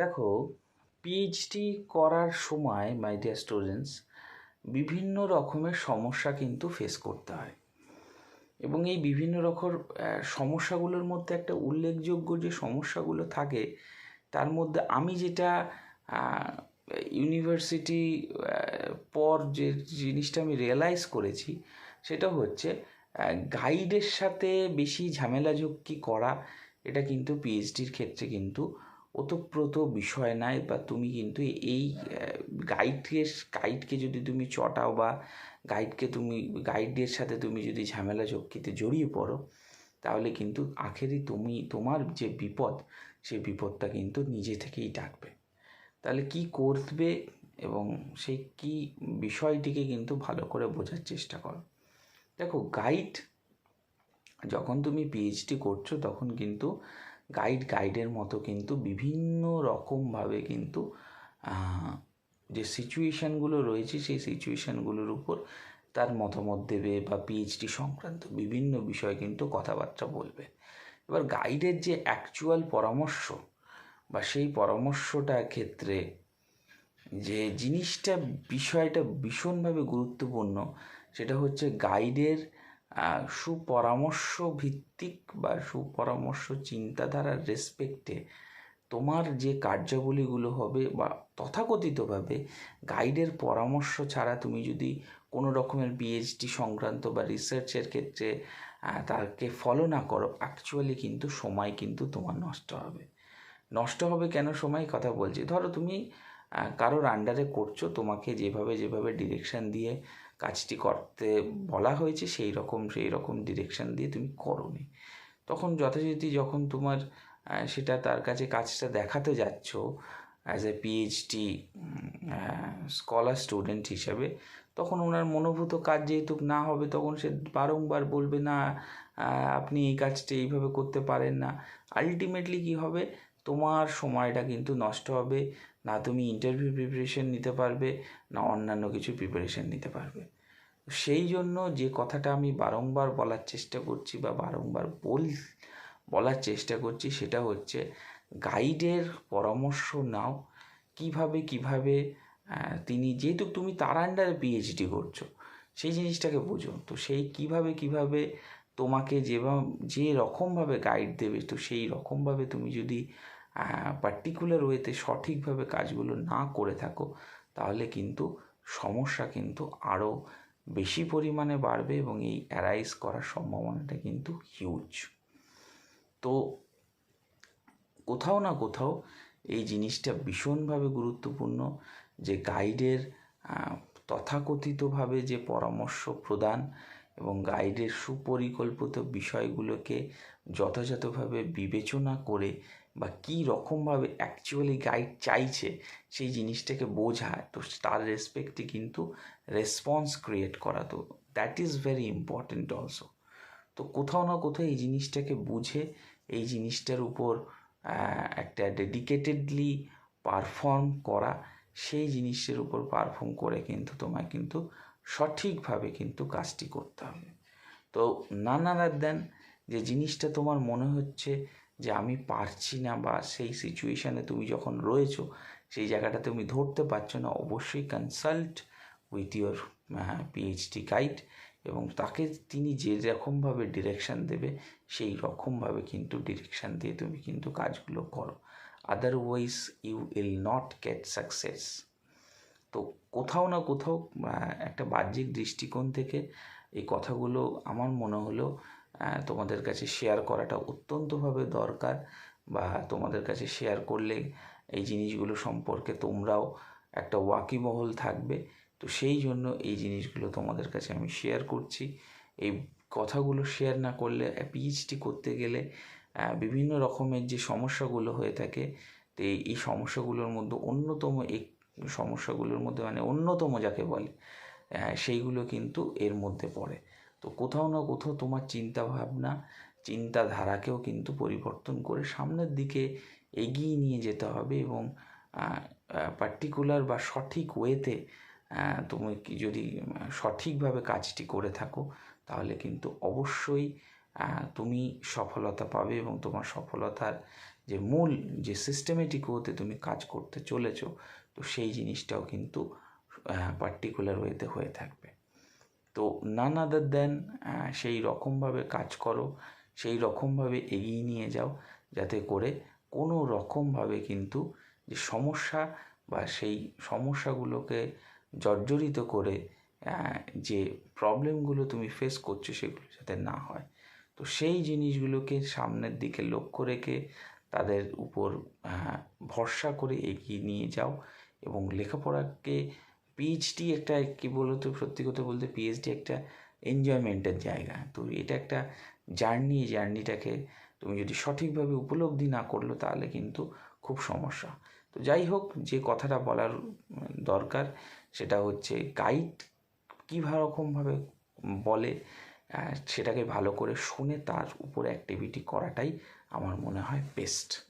দেখো পিএইচডি করার সময় মাই ডিয়ার স্টুডেন্টস বিভিন্ন রকমের সমস্যা কিন্তু ফেস করতে হয়। এবং এই বিভিন্ন রকম সমস্যাগুলোর মধ্যে একটা উল্লেখযোগ্য যে সমস্যাগুলো থাকে, তার মধ্যে আমি যেটা ইউনিভার্সিটি পর যে জিনিসটা আমি রিয়েলাইজ করেছি, সেটা হচ্ছে গাইডের সাথে বেশি ঝামেলা ঝক্কি করা, এটা কিন্তু পিএইচডির ক্ষেত্রে কিন্তু ওতপ্রোত বিষয় নয় বা তুমি কিন্তু এই গাইডকে গাইডকে যদি তুমি চটাও বা গাইডকে তুমি গাইডের সাথে তুমি যদি ঝামেলা ঝক্কিতে জড়িয়ে পড়ো, তাহলে কিন্তু আখেরই তুমি, তোমার যে বিপদ সেই বিপদটা কিন্তু নিজে থেকেই ডাকবে। তাহলে কি করবে এবং সেই কি বিষয়টিকে কিন্তু ভালো করে বোঝার চেষ্টা করো। দেখো গাইড যখন তুমি পিএইচডি করছ, তখন কিন্তু গাইড গাইডের মতো কিন্তু বিভিন্ন রকমভাবে কিন্তু যে সিচুয়েশানগুলো রয়েছে, সেই সিচুয়েশানগুলোর উপর তার মতামত দেবে বা পিএইচডি সংক্রান্ত বিভিন্ন বিষয় কিন্তু কথাবার্তা বলবে। এবার গাইডের যে অ্যাকচুয়াল পরামর্শ বা সেই পরামর্শটার ক্ষেত্রে যে জিনিসটা, বিষয়টা ভীষণভাবে গুরুত্বপূর্ণ, সেটা হচ্ছে গাইডের সুপরামর্শ ভিত্তিক বা সুপরামর্শ চিন্তাধারার রেসপেক্টে তোমার যে কার্যাবলীগুলো হবে বা তথাকথিতভাবে গাইডের পরামর্শ ছাড়া তুমি যদি কোনো রকমের পিএইচডি সংক্রান্ত বা রিসার্চের ক্ষেত্রে তাকে ফলো না করো অ্যাকচুয়ালি কিন্তু সময় কিন্তু তোমার নষ্ট হবে। নষ্ট হবে কেন? সময় কথা বলছি। ধরো তুমি কারোর আন্ডারে করছ, তোমাকে যেভাবে যেভাবে ডিরেকশন দিয়ে কাজটি করতে বলা হয়েছে, সেই রকম সেই রকম ডিরেকশন দিয়ে তুমি করোনি। তখন যথারীতি যখন তোমার সেটা তার কাছে কাজটা দেখাতে যাচ্ছ as a PhD scholar student হিসাবে, তখন ওনার মনোভূত কাজ যেহেতু না হবে, তখন সে বারংবার বলবে, না আপনি এই কাজটা এইভাবে করতে পারেন না। আলটিমেটলি কী হবে? তোমার সময়টা কিন্তু নষ্ট হবে, না তুমি ইন্টারভিউ প্রিপারেশন নিতে পারবে, না অন্যান্য কিছু প্রিপারেশন নিতে পারবে। সেই জন্য যে কথাটা আমি বারংবার বলার চেষ্টা করছি বা বারংবার বল, বলার চেষ্টা করছি সেটা হচ্ছে গাইডের পরামর্শ নাও, কীভাবে কীভাবে তিনি যেহেতু তুমি তার আন্ডারে পিএইচডি করছ, সেই জিনিসটাকে বোঝো। তো সেই কীভাবে কীভাবে তোমাকে যেভাবে, যে রকমভাবে গাইড দেবে, তো সেই রকমভাবে তুমি যদি পার্টিকুলার ওয়েতে সঠিকভাবে কাজগুলো না করে থাকো, তাহলে কিন্তু সমস্যা কিন্তু আরও বেশি পরিমাণে বাড়বে এবং এই অ্যারাইজ করার সম্ভাবনাটা কিন্তু হিউজ তো কোথাও না কোথাও এই জিনিসটা ভীষণভাবে গুরুত্বপূর্ণ যে গাইডের তথাকথিতভাবে যে পরামর্শ প্রদান এবং গাইডের সুপরিকল্পিত বিষয়গুলোকে যথাযথভাবে বিবেচনা করে বা কী রকমভাবে অ্যাকচুয়ালি গাইড চাইছে সেই জিনিসটাকে বোঝা, তো তার রেসপেক্টে কিন্তু রেসপন্স ক্রিয়েট করা। তো that is very important also তো কোথাও না কোথাও এই জিনিসটাকে বুঝে এই জিনিসটার উপর একটা ডেডিকেটেডলি পারফর্ম করা, সেই জিনিসের উপর পারফর্ম করে কিন্তু তোমায় কিন্তু সঠিকভাবে কিন্তু কাজটি করতে হবে। তো নানান দেন যে জিনিসটা তোমার মনে হচ্ছে যে আমি পারছি না বা সেই সিচুয়েশানে তুমি যখন রয়েছো, সেই জায়গাটা তুমি ধরতে পারছ না, অবশ্যই consult with your PhD guide এবং তাকে তিনি যে রকমভাবে ডিরেকশান দেবে, সেই রকমভাবে কিন্তু ডিরেকশান দিয়ে তুমি কিন্তু কাজগুলো করো। Otherwise you will not get success তো কোথাও না কোথাও একটা বাহ্যিক দৃষ্টিকোণ থেকে এই কথাগুলো আমার মনে হলো তোমাদের কাছে শেয়ার করাটা অত্যন্তভাবে দরকার বা তোমাদের কাছে শেয়ার করলে এই জিনিসগুলো সম্পর্কে তোমরাও একটা ওয়াকিবহল থাকবে। তো সেই জন্য এই জিনিসগুলো তোমাদের কাছে আমি শেয়ার করছি। এই কথাগুলো শেয়ার না করলে পিএইচডি করতে গেলে বিভিন্ন রকমের যে সমস্যাগুলো হয়ে থাকে, তো এই সমস্যাগুলোর মধ্যে অন্যতম এক সমস্যাগুলোর মধ্যে মানে অন্যতম যাকে বলে সেইগুলো কিন্তু এর মধ্যে পড়ে। তো কোথাও না কোথাও তোমার চিন্তা ভাবনা চিন্তাধারাকেও কিন্তু পরিবর্তন করে সামনের দিকে এগিয়ে নিয়ে যেতে হবে এবং পার্টিকুলার বা সঠিক ওয়েতে তুমি যদি সঠিকভাবে কাজটি করে থাকো, তাহলে কিন্তু অবশ্যই তুমি সফলতা পাবে এবং তোমার সফলতার যে মূল, যে সিস্টেমেটিক ওতে তুমি কাজ করতে চলেছো তো সেই জিনিসটাও কিন্তু পার্টিকুলার ওয়েতে হয়ে থাকবে। তো নান আদার দেন সেই রকমভাবে কাজ করো, সেই রকমভাবে এগিয়ে নিয়ে যাও, যাতে করে কোনো রকমভাবে কিন্তু যে সমস্যা বা সেই সমস্যাগুলোকে জর্জরিত করে যে প্রবলেমগুলো তুমি ফেস করছ সেগুলো যাতে না হয়। তো সেই জিনিসগুলোকে সামনের দিকে লক্ষ্য রেখে তাদের উপর ভরসা করে এগিয়ে নিয়ে যাও এবং লেখাপড়াকে পিএইচডি একটা কী বলতো, সত্যি কথা বলতে পিএইচডি একটা এনজয়মেন্টের জায়গা। তো এটা একটা জার্নি জার্নিটাকে তুমি যদি সঠিকভাবে উপলব্ধি না করল তাহলে কিন্তু খুব সমস্যা। তো যাই হোক, যে কথাটা বলার দরকার সেটা হচ্ছে গাইড কী রকমভাবে বলে সেটাকে ভালো করে শুনে তার উপরে অ্যাক্টিভিটি করাটাই আমার মনে হয় বেস্ট